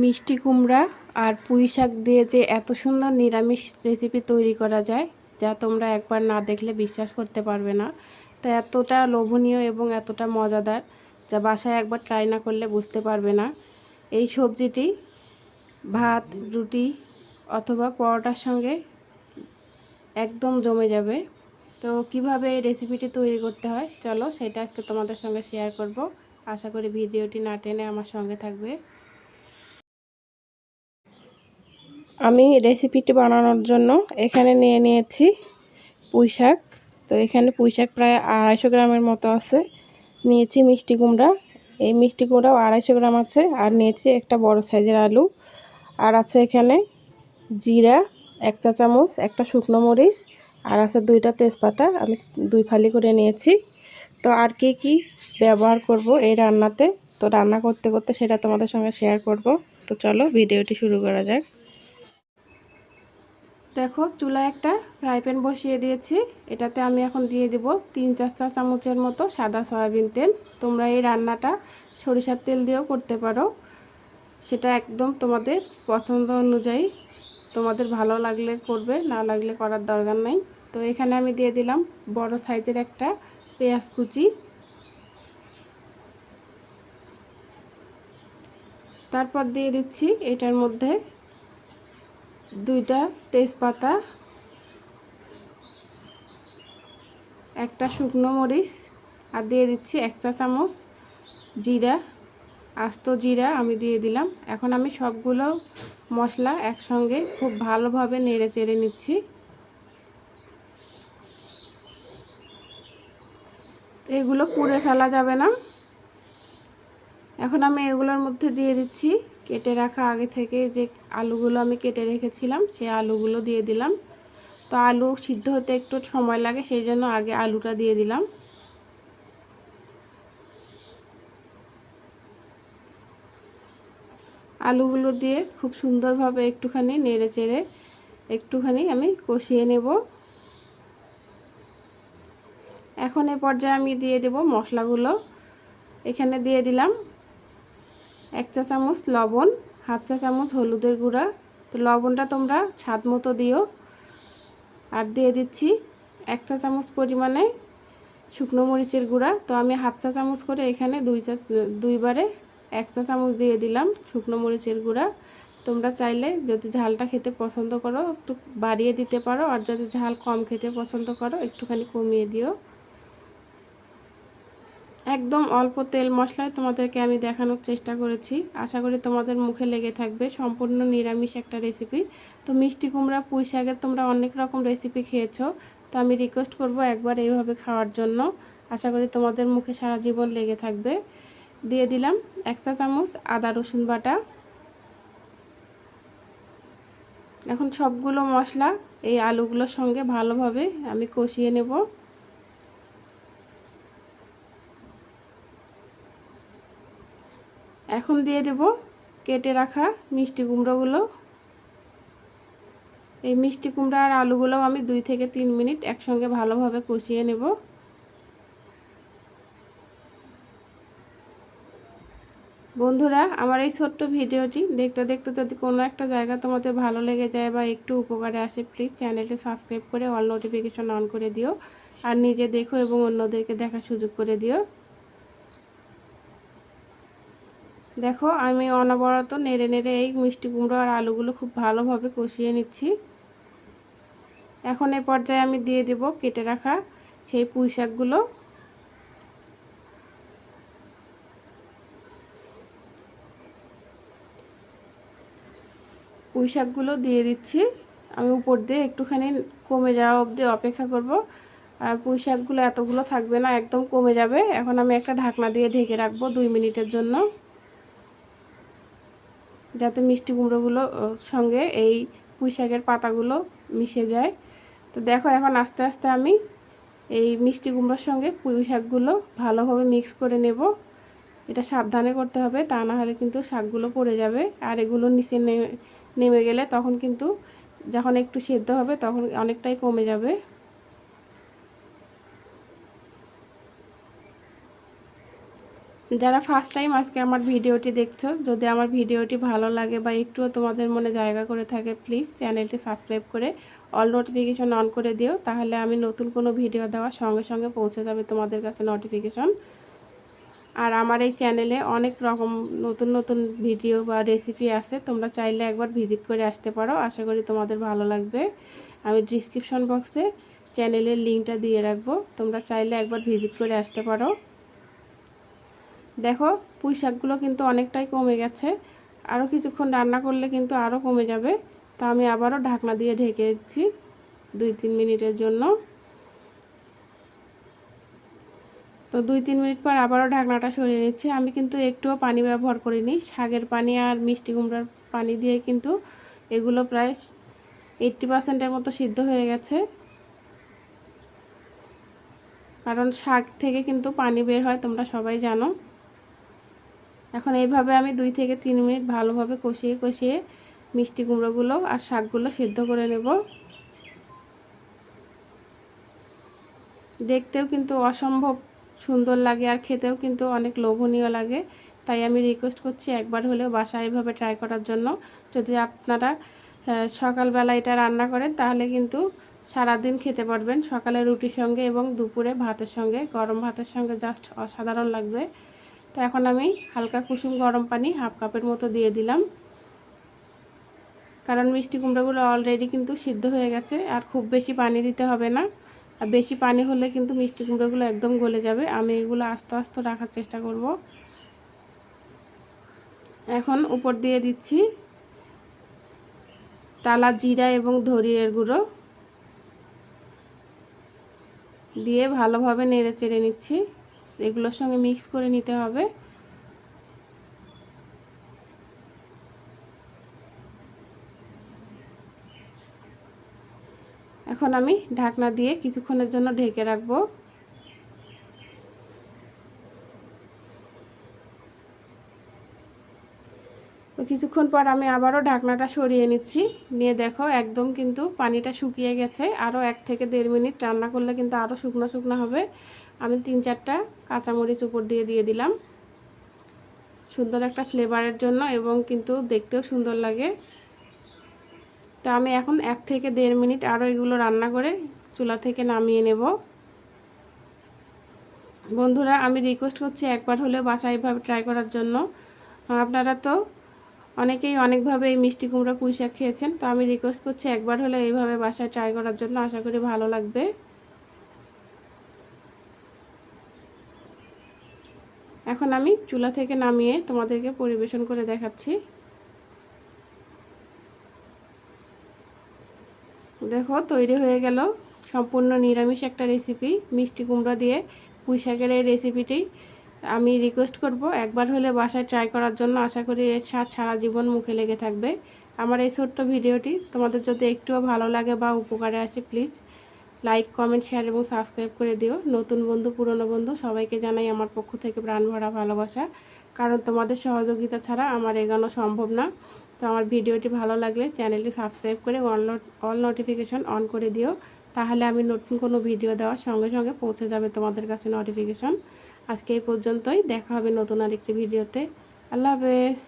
মিষ্টি কুমড়া আর পুঁই শাক দিয়ে যে এত সুন্দর নিরামিষ রেসিপি তৈরি করা যায়, যা তোমরা একবার না দেখলে বিশ্বাস করতে পারবে না। তো এতটা লোভনীয় এবং এতটা মজাদার, যা বাসায় একবার ট্রাই না করলে বুঝতে পারবে না। এই সবজিটি ভাত, রুটি অথবা পরোটার সঙ্গে একদম জমে যাবে। তো কীভাবে এই রেসিপিটি তৈরি করতে হয়, চলো সেটা আজকে তোমাদের সঙ্গে শেয়ার করব। আশা করি ভিডিওটি না টেনে আমার সঙ্গে থাকবে। আমি রেসিপিটি বানানোর জন্য এখানে নিয়ে নিয়েছি পুঁই শাক। তো এখানে পুঁই শাক প্রায় আড়াইশো গ্রামের মতো আছে। নিয়েছি মিষ্টি কুমড়া। এই মিষ্টি কুমড়াও আড়াইশো গ্রাম আছে। আর নিয়েছি একটা বড় সাইজের আলু। আর আছে এখানে জিরা, এক চা চামচ, একটা শুকনো মরিচ, আর আছে দুইটা তেজপাতা। আমি দুই ফালি করে নিয়েছি। তো আর কি কি ব্যবহার করব এই রান্নাতে? তো রান্না করতে করতে সেটা তোমাদের সঙ্গে শেয়ার করব। তো চলো ভিডিওটি শুরু করা যাক। দেখো, চুলায় একটা ফ্রাই প্যান বসিয়ে দিয়েছি। এটাতে আমি এখন দিয়ে দিব তিন চার চা চামচের মতো সাদা সয়াবিন তেল। তোমরা এই রান্নাটা সরিষার তেল দিয়েও করতে পারো। সেটা একদম তোমাদের পছন্দ অনুযায়ী। তোমাদের ভালো লাগলে করবে, না লাগলে করার দরকার নাই। তো এখানে আমি দিয়ে দিলাম বড় সাইজের একটা পেঁয়াজ কুচি। তারপর দিয়ে দিচ্ছি এটার মধ্যে দুইটা তেজপাতা, একটা শুকনো মরিচ, আর দিয়ে দিচ্ছি এক চা চামচ জিরা, আস্ত জিরা আমি দিয়ে দিলাম। এখন আমি সবগুলো মশলা একসঙ্গে খুব ভালোভাবে নেড়ে চেড়ে নিচ্ছি। এগুলো পুড়ে ফেলা যাবে না। এখন আমি এগুলোর মধ্যে দিয়ে দিচ্ছি কেটে রাখা আগে থেকে যে আলুগুলো আমি কেটে রেখেছিলাম, সেই আলুগুলো দিয়ে দিলাম। তো আলু সিদ্ধ হতে একটু সময় লাগে, সেই জন্য আগে আলুটা দিয়ে দিলাম। আলুগুলো দিয়ে খুব সুন্দরভাবে একটুখানি নেড়ে চেড়ে একটুখানি আমি কষিয়ে নেব। এখন এ পর্যায়ে আমি দিয়ে দেব মশলাগুলো। এখানে দিয়ে দিলাম এক চা চামচ লবণ, হাফ চা চামচ হলুদের গুঁড়া। তো লবণটা তোমরা স্বাদ মতো দিও। আর দিয়ে দিচ্ছি এক চা চামচ পরিমাণে শুকনো মরিচের গুঁড়া। তো আমি হাফ চা চামচ করে এখানে দুই চা, দুইবারে এক চা চামচ দিয়ে দিলাম শুকনো মরিচের গুঁড়া। তোমরা চাইলে যদি ঝালটা খেতে পছন্দ করো, একটু বাড়িয়ে দিতে পারো। আর যদি ঝাল কম খেতে পছন্দ করো, একটুখানি কমিয়ে দিও। একদম অল্প তেল মশলায় তোমাদেরকে আমি দেখানোর চেষ্টা করেছি। আশা করি তোমাদের মুখে লেগে থাকবে। সম্পূর্ণ নিরামিষ একটা রেসিপি তো মিষ্টি কুমড়া, পুঁই শাকের তোমরা অনেক রকম রেসিপি খেয়েছো। তো আমি রিকোয়েস্ট করব একবার এইভাবে খাওয়ার জন্য। আশা করি তোমাদের মুখে সারা জীবন লেগে থাকবে। দিয়ে দিলাম এক চা চামচ আদা রসুন বাটা। এখন সবগুলো মশলা এই আলুগুলোর সঙ্গে ভালোভাবে আমি কষিয়ে নেব। এখন দিয়ে দেব কেটে রাখা মিষ্টি কুমড়োগুলো। এই মিষ্টি কুমড়া আর আলুগুলোও আমি দুই থেকে তিন মিনিট একসঙ্গে ভালোভাবে কষিয়ে নেব। বন্ধুরা, আমার এই ছোট্ট ভিডিওটি দেখতে দেখতে যদি কোনো একটা জায়গা তোমাদের ভালো লেগে যায় বা একটু উপকারে আসে প্লিজ চ্যানেলটি সাবস্ক্রাইব করে অল নোটিফিকেশন অন করে দিও। আর নিজে দেখো এবং অন্যদেরকে দেখার সুযোগ করে দিও। দেখো, আমি অনবরত নেড়ে নেড়ে এই মিষ্টি কুমড়ো আর আলুগুলো খুব ভালোভাবে কষিয়ে নিচ্ছি। এখন এ পর্যায়ে আমি দিয়ে দেব কেটে রাখা সেই পুঁই শাকগুলো। পুঁই শাকগুলো দিয়ে দিচ্ছি। আমি উপর দিয়ে একটুখানি কমে যাওয়া অবধি অপেক্ষা করব। আর পুঁই শাকগুলো এতগুলো থাকবে না, একদম কমে যাবে। এখন আমি একটা ঢাকনা দিয়ে ঢেকে রাখব দুই মিনিটের জন্য। যাতে মিষ্টি কুমড়োগুলো সঙ্গে এই পুঁই শাকের পাতাগুলো মিশে যায়। তো দেখো এখন আস্তে আস্তে আমি এই মিষ্টি কুমড়োর সঙ্গে পুঁই শাকগুলো ভালোভাবে মিক্স করে নেব। এটা সাবধানে করতে হবে, তা না হলে কিন্তু শাকগুলো পড়ে যাবে। আর এগুলো নিচে নেমে গেলে তখন কিন্তু যখন একটু সেদ্ধ হবে তখন অনেকটাই কমে যাবে। যারা ফার্স্ট টাইম আজকে আমার ভিডিওটি দেখছ, যদি আমার ভিডিওটি ভালো লাগে বা একটুও তোমাদের মনে জায়গা করে থাকে প্লিজ চ্যানেলটি সাবস্ক্রাইব করে অল নোটিফিকেশন অন করে দিও, তাহলে আমি নতুন কোনো ভিডিও দেওয়ার সঙ্গে সঙ্গে পৌঁছে যাবে তোমাদের কাছে নোটিফিকেশন আর আমার এই চ্যানেলে অনেক রকম নতুন নতুন ভিডিও বা রেসিপি আছে, তোমরা চাইলে একবার ভিজিট করে আসতে পারো, আশা করি তোমাদের ভালো লাগবে। আমি ডিসক্রিপশন বক্সে চ্যানেলের লিঙ্কটা দিয়ে রাখব, তোমরা চাইলে একবার ভিজিট করে আসতে পারো। দেখো, পুঁই শাকগুলো কিন্তু অনেকটাই কমে গেছে। আরও কিছুক্ষণ রান্না করলে কিন্তু আরও কমে যাবে। তা আমি আবারও ঢাকনা দিয়ে ঢেকে দিচ্ছি দুই তিন মিনিটের জন্য। তো দুই তিন মিনিট পর আবারও ঢাকনাটা সরিয়ে নিচ্ছি। আমি কিন্তু একটুও পানি ব্যবহার করিনি। শাকের পানি আর মিষ্টি কুমড়ার পানি দিয়ে কিন্তু এগুলো প্রায় এইট্টি পার্সেন্টের মতো সিদ্ধ হয়ে গেছে। কারণ শাক থেকে কিন্তু পানি বের হয়, তোমরা সবাই জানো। এখন এইভাবে আমি দুই থেকে তিন মিনিট ভালোভাবে কষিয়ে কষিয়ে মিষ্টি কুমড়োগুলো আর শাকগুলো সেদ্ধ করে নেব। দেখতেও কিন্তু অসম্ভব সুন্দর লাগে আর খেতেও কিন্তু অনেক লোভনীয় লাগে। তাই আমি রিকোয়েস্ট করছি একবার হলেও বাসায় এইভাবে ট্রাই করার জন্য। যদি আপনারা সকালবেলা এটা রান্না করেন তাহলে কিন্তু সারাদিন খেতে পারবেন। সকালে রুটির সঙ্গে এবং দুপুরে ভাতের সঙ্গে, গরম ভাতের সঙ্গে জাস্ট অসাধারণ লাগবে। তো এখন আমি হালকা কুসুম গরম পানি হাফ কাপের মতো দিয়ে দিলাম। কারণ মিষ্টি কুমড়োগুলো অলরেডি কিন্তু সিদ্ধ হয়ে গেছে, আর খুব বেশি পানি দিতে হবে না। আর বেশি পানি হলে কিন্তু মিষ্টি কুমড়োগুলো একদম গলে যাবে। আমি এগুলো আস্তে আস্তে রাখার চেষ্টা করব। এখন উপর দিয়ে দিচ্ছি টালা জিরা এবং ধরিয়ের গুঁড়ো। দিয়ে ভালোভাবে নেড়ে চেড়ে নিচ্ছি। এগুলোর সঙ্গে মিক্স করে নিতে হবে। এখন আমি ঢাকনা দিয়ে কিছুক্ষণের জন্য ঢেকে রাখব। তো কিছুক্ষণ পর আমি আবারও ঢাকনাটা সরিয়ে নিচ্ছি। নিয়ে দেখো একদম কিন্তু পানিটা শুকিয়ে গেছে। আরও এক থেকে দেড় মিনিট রান্না করলে কিন্তু আরও শুকনো শুকনো হবে। আমি তিন চারটা কাঁচামরিচ উপর দিয়ে দিয়ে দিলাম। সুন্দর একটা ফ্লেভারের জন্য এবং কিন্তু দেখতেও সুন্দর লাগে। তো আমি এখন এক থেকে দেড় মিনিট আরও এগুলো রান্না করে চুলা থেকে নামিয়ে নেব। বন্ধুরা, আমি রিকোয়েস্ট করছি একবার হলেও বাসায় এইভাবে ট্রাই করার জন্য। আপনারা তো অনেকেই অনেকভাবে এই মিষ্টি কুমড়া পুঁই শাক খেয়েছেন, তো আমি রিকোয়েস্ট করছি একবার হলে এইভাবে বাসায় ট্রাই করার জন্য। আশা করি ভালো লাগবে। এখন আমি চুলা থেকে নামিয়ে তোমাদেরকে পরিবেশন করে দেখাচ্ছি। দেখো, তৈরি হয়ে গেল সম্পূর্ণ নিরামিষ একটা রেসিপি মিষ্টি কুমড়া দিয়ে পুঁই শাকের এই রেসিপিটি আমি রিকোয়েস্ট করব, একবার হলে বাসায় ট্রাই করার জন্য আশা করি এর স্বাদ সারা জীবন মুখে লেগে থাকবে। আমার এই ছোট্ট ভিডিওটি তোমাদের যদি একটুও ভালো লাগে বা উপকারে আসে প্লিজ লাইক কমেন্ট শেয়ার এবং সাবস্ক্রাইব করে দিও। নতুন বন্ধু, পুরনো বন্ধু, সবাইকে জানাই আমার পক্ষ থেকে প্রাণ ভরা ভালোবাসা। কারণ তোমাদের সহযোগিতা ছাড়া আমার এগোনো সম্ভব না। তো আমার ভিডিওটি ভালো লাগলে চ্যানেলটি সাবস্ক্রাইব করে অল অল নোটিফিকেশন অন করে দিও। তাহলে আমি নতুন কোনো ভিডিও দেওয়ার সঙ্গে সঙ্গে পৌঁছে যাবে তোমাদের কাছে নোটিফিকেশন আজকে এই পর্যন্তই। দেখা হবে নতুন আরেকটি ভিডিওতে আল্লাহ হাফেজ।